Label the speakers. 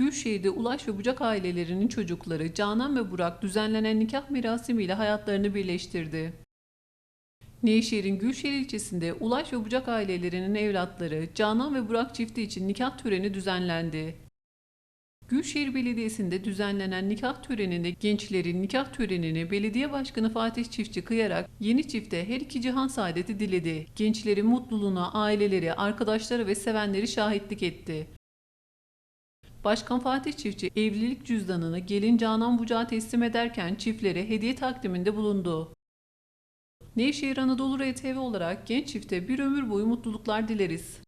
Speaker 1: Gülşehir'de Ulaş ve Bucak ailelerinin çocukları Canan ve Burak düzenlenen nikah merasimiyle hayatlarını birleştirdi. Nevşehir'in Gülşehir ilçesinde Ulaş ve Bucak ailelerinin evlatları Canan ve Burak çifti için nikah töreni düzenlendi. Gülşehir Belediyesi'nde düzenlenen nikah töreninde gençlerin nikah törenini belediye başkanı Fatih Çiftçi kıyarak yeni çifte her iki cihan saadeti diledi. Gençlerin mutluluğuna aileleri, arkadaşları ve sevenleri şahitlik etti. Başkan Fatih Çiftçi evlilik cüzdanını gelin Canan Bucak'a teslim ederken çiftlere hediye takdiminde bulundu. Nevşehir Anadolu RTV olarak genç çifte bir ömür boyu mutluluklar dileriz.